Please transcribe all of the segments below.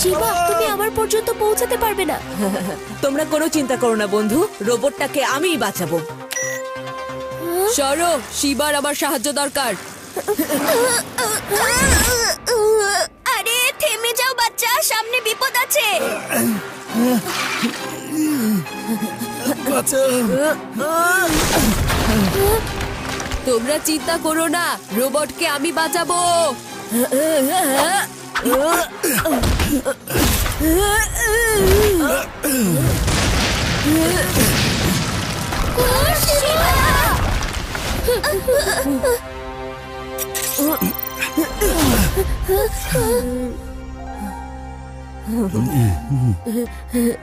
শিবা তুমি আমার পর্যন্ত পৌঁছাতে পারবে না। তোমরা কোনো চিন্তা করো না বন্ধু। রোবটটাকে আমিই বাঁচাবো। সরো শিবার আমার সাহায্য দরকার। থেমে যাও বাচ্চা। সামনে বিপদ আছে। তোমরা চিন্তা করো না রোবটকে আমি বাঁচাবো।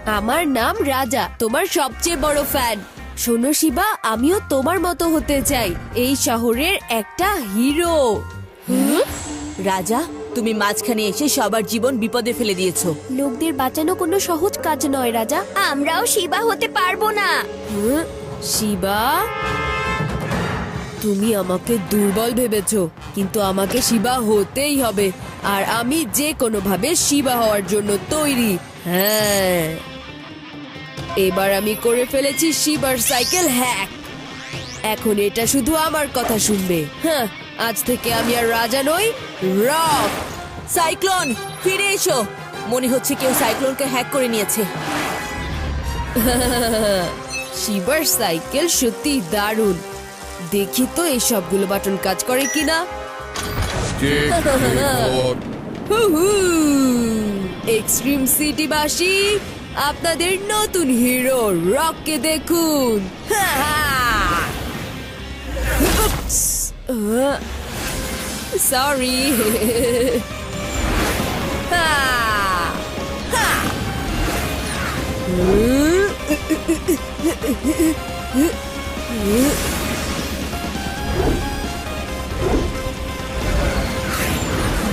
আমার নাম রাজা তোমার সবচেয়ে বড় ফ্যান শোনো শিবা আমিও তোমার মতো হতে চাই। এই শহরের একটা হিরো রাজা তুমি মাঝখানে এসে সবার জীবন বিপদে ফেলে দিয়েছ। লোকদের বাঁচানো কোনো সহজ কাজ নয় রাজা। আমরাও শিবা হতে পারব না। শিবা? তুমি আমাকে দুর্বল ভেবেছো কিন্তু আমাকে শিবা হতেই হবে। আর আমি যে কোনো ভাবে শিবা হওয়ার জন্য তৈরি। হ্যাঁ। এবার আমি করে ফেলেছি শিবার সাইকেল হ্যাক। এখন এটা শুধু আমার কথা শুনবে। হ্যাঁ আজ থেকে আমি আর রাজা নই, রক। সাইক্লোন, ফিরে এসো। মনে হচ্ছে কেউ সাইক্লোনকে হ্যাক করে নিয়েছে। শিবার সাইকেল সত্যি দারুণ। দেখি তো এই সবগুলো বাটন কাজ করে কিনা। এক্সট্রিম সিটি বাসী আপনাদের নতুন হিরো রককে দেখুন। সরি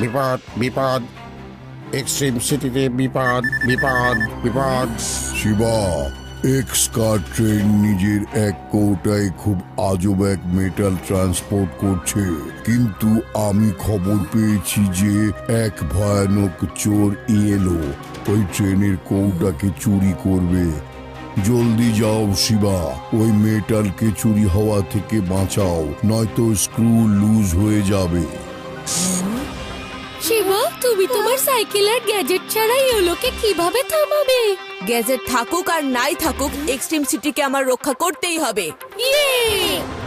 বিপদ বিপদ। এক্সট্রিম সিটিতে বিপদ বিপদ বিপদ। শিবা এক্স কার ট্রেন নিজের এক কৌটায় খুব আজব এক মেটাল ট্রান্সপোর্ট করছে। কিন্তু আমি খবর পেয়েছি যে এক ভয়ানক চোর এলো। ওই ট্রেনের কৌটাকে চুরি করবে? জলদি যাও শিবা ওই মেটালকে চুরি হওয়া থেকে বাঁচাও নয়তো স্ক্রু লুজ হয়ে যাবে। শিবা তুমি তোমার সাইকেলের গ্যাজেট ছাড়াই ওলোকে কীভাবে থামাবে? গ্যাজেট থাকুক আর নাই থাকুক এক্সট্রিম সিটিকে আমার রক্ষা করতেই হবে। ইয়ে!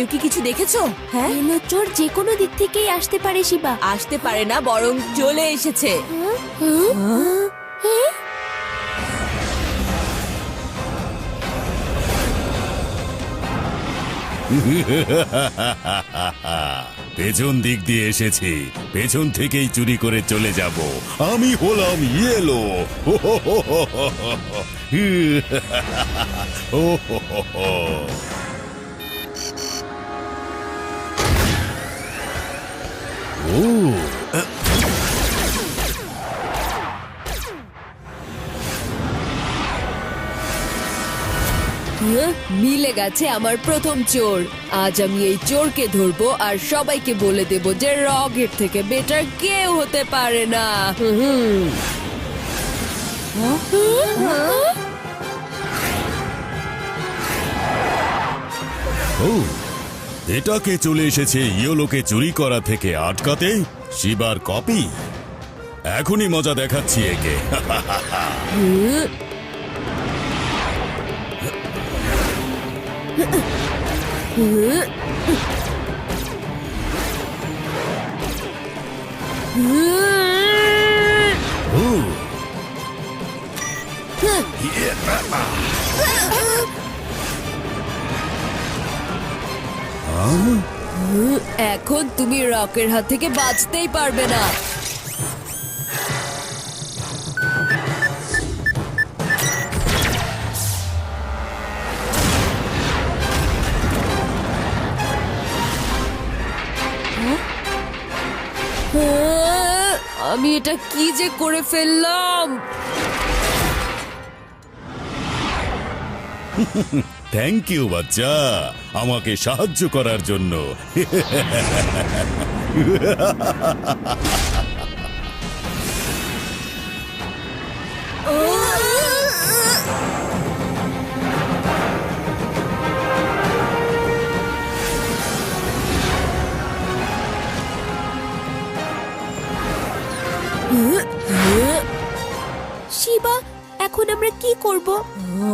কেউ কি কিছু দেখেছ হ্যাঁ চোর যে কোনো দিক থেকেই আসতে পারে শিবা আসতে পারে না বরং চলে এসেছে পেছন দিক দিয়ে এসেছি পেছন থেকেই চুরি করে চলে যাব আমি হলাম ইয়েলো ও মিলে গেছে আমার প্রথম চোর। আজ আমি এই চোরকে ধরবো আর সবাইকে বলে দেব যে রকেট থেকে বেটার কেউ হতে পারে না। হুম। এটাকে চলে এসেছে ইয়োলোকে চুরি করা থেকে আটকাতে শিবার কপি। এখনই মজা দেখাচ্ছি একে। এখন তুমি রকের হাত থেকে বাঁচতেই পারবে না। হ্যাঁ, আমি এটা কি যে করে ফেললাম? থ্যাংক ইউ বাচ্চা। আমাকে সাহায্য করার জন্য। করব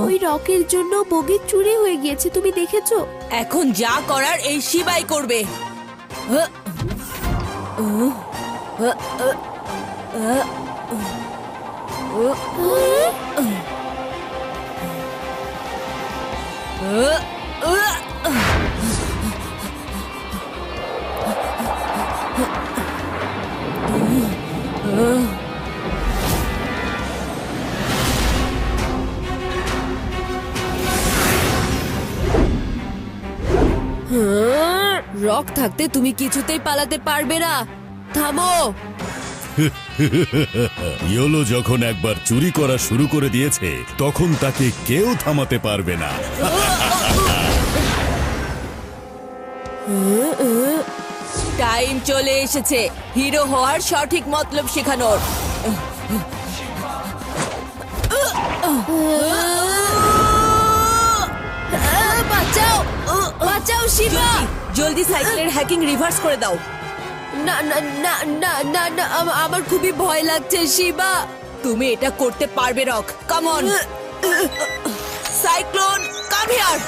ওই রকের জন্য বগি চুরি হয়ে গিয়েছে তুমি দেখেছ এখন যা করার এই শিবাই করবে রক থাকতে তুমি কিছুতেই পালাতে পারবে না। থামো! ইয়োলো যখন একবার চুরি করা শুরু করে দিয়েছে তখন তাকে কেউ থামাতে পারবে না। টাইম চলে এসেছে। হিরো হওয়ার সঠিক মতলব শেখানোর। বাঁচাও! বাঁচাও শিবা! জলদি সাইকেলের হ্যাকিং রিভার্স করে দাও। না না না না না না আম- আমার খুবই ভয় লাগছে শিবা। তুমি এটা করতে পারবে Rock. Come on Cyclone come here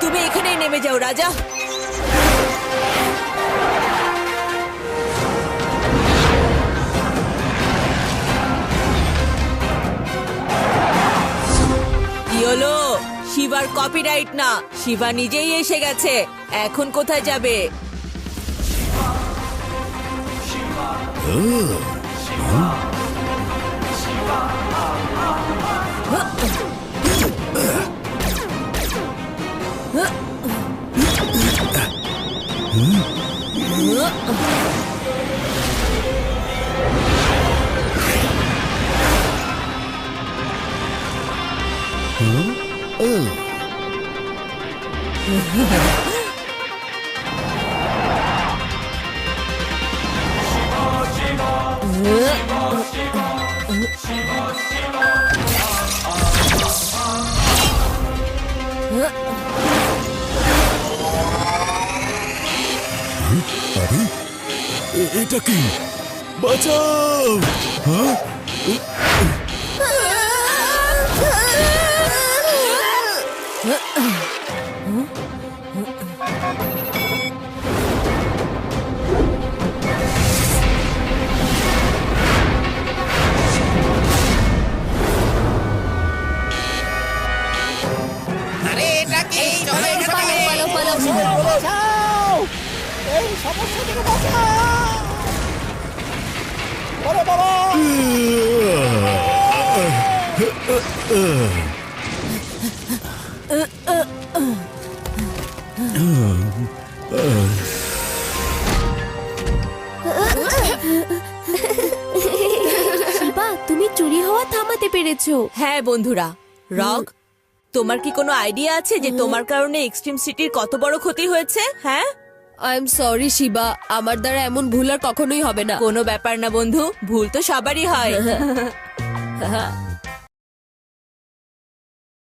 তুমি এখানেই নেমে যাও রাজা। হলো শিবার কপিরাইট না শিবা নিজেই এসে গেছে এখন কোথায় যাবে? এ- এটা কি বাঁচাও হ্যাঁ শিবা তুমি চুরি হওয়া থামাতে পেরেছ। হ্যাঁ বন্ধুরা রক তোমার কি কোনো আইডিয়া আছে যে তোমার কারণে এক্সট্রিম সিটির কত বড় ক্ষতি হয়েছে? হ্যাঁ? I am sorry, Shiva. আমার দ্বারা এমন ভুল আর কখনোই হবে না। কোনো ব্যাপার না, বন্ধু। ভুল তো সবারই হয়।